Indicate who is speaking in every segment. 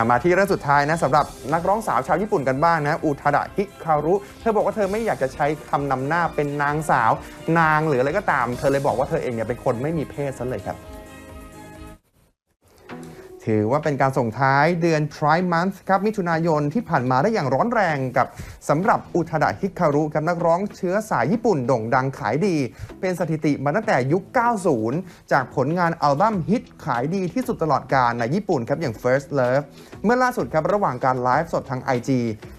Speaker 1: ามาที่เรื่องสุดท้ายนะสำหรับนักร้องสาวชาวญี่ปุ่นกันบ้างนะอุทาดะฮิคารุเธอบอกว่าเธอไม่อยากจะใช้คำนำหน้าเป็นนางสาว นางหรืออะไรก็ตาม เธอเลยบอกว่าเธอเองเนี่ยเป็นคนไม่มีเพศซะเลยครับ ถือว่าเป็นการส่งท้ายเดือน Pride Month ครับมิถุนายนที่ผ่านมาได้อย่างร้อนแรงกับสำหรับอุทาดะฮิคารุกับนักร้องเชื้อสายญี่ปุ่นโด่งดังขายดี เป็นสถิติมาตั้งแต่ยุค 90 จากผลงานอัลบั้มฮิตขายดีที่สุดตลอดกาลในญี่ปุ่นครับอย่าง First Love เมื่อล่าสุดครับระหว่างการไลฟ์สดทาง IG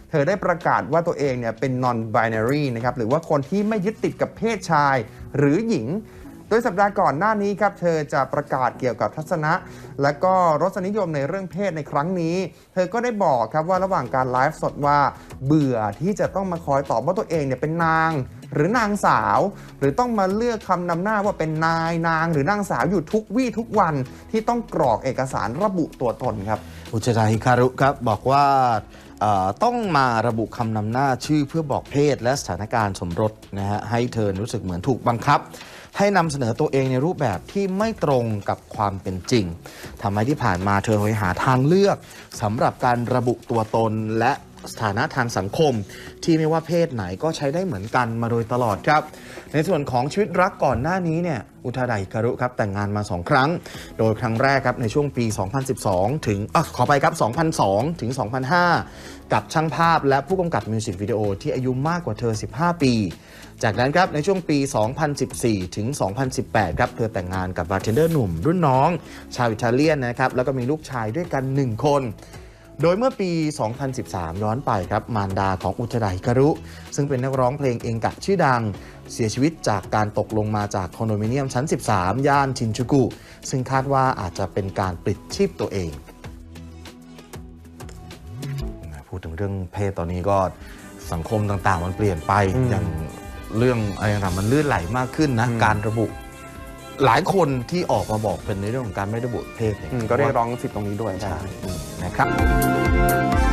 Speaker 1: เธอได้ประกาศว่าตัวเองเนี่ยเป็น non-binary นะครับหรือว่าคนที่ไม่ยึดติดกับเพศชาย หรือหญิง โดยสัปดาห์ก่อนหน้านี้ครับเธอจะประกาศเกี่ยวกับทัศนะ และก็รสนิยมในเรื่องเพศในครั้งนี้ เธอก็ได้บอกครับว่าระหว่างการไลฟ์สดว่า เบื่อที่จะต้องมาคอยตอบว่าตัวเองเนี่ยเป็นนาง หรือนางสาว หรือต้องมาเลือกคำนำหน้าว่าเป็นนายนาง หรือนางสาวอยู่ทุกวี่ทุกวันที่ต้องกรอกเอกสารระบุตัวตนครับ
Speaker 2: อุจจาฮิคารุครับบอกว่าต้องมาระบุคำนำหน้าชื่อเพื่อบอกเพศและสถานการณ์สมรสนะฮะให้เธอรู้สึกเหมือนถูกบังคับ ให้นำเสนอตัวเองในรูปแบบที่ไม่ตรงกับความเป็นจริงทำให้ที่ผ่านมาเธอหอยหาทางเลือกสำหรับการระบุตัวตนและ สถานะทางสังคม ที่ไม่ว่าเพศไหนก็ใช้ได้เหมือนกันมาโดยตลอดครับ ในส่วนของชีวิตรักก่อนหน้านี้เนี่ยอุทาไดฮิคารุครับแต่งงานมา 2 ครั้ง โดยครั้งแรกครับในช่วงปี 2012 ถึงอขอไปครับ 2002 ถึง 2005 กับช่างภาพและผู้กำกับมิวสิกวิดีโอที่อายุมากกว่าเธอ 15 ปี จากนั้นครับในช่วงปี 2014 ถึง 2018 ครับเธอแต่งงานกับบาร์เทนเดอร์หนุ่มรุ่นน้อง ชาวอิตาเลียนนะครับแล้วก็มีลูกชายด้วยกัน 1 คน โดยเมื่อปี 2013 ย้อนไปครับ มารดาของอุทราฮิการุ ซึ่งเป็นนักร้องเพลงเองกะชื่อดัง เสียชีวิตจากการตกลงมาจากคอนโดมิเนียมชั้น 13 ย่านชินจูกุ ซึ่งคาดว่าอาจจะเป็นการปลิดชีพตัวเอง พูดถึงเรื่องเพศตอนนี้ก็สังคมต่างๆ มันเปลี่ยนไป
Speaker 1: อืม
Speaker 2: อย่างเรื่องอะไรต่างๆมันลื่นไหลมากขึ้นนะ
Speaker 1: อืม
Speaker 2: การระบุ หลายคนที่ออกมาบอกเป็นในเรื่องของการไม่ระบุเพศเนี่ย
Speaker 1: อืมก็เรียกร้องสิทธิ์ตรงนี้ด้วย
Speaker 2: ใช่นะครับ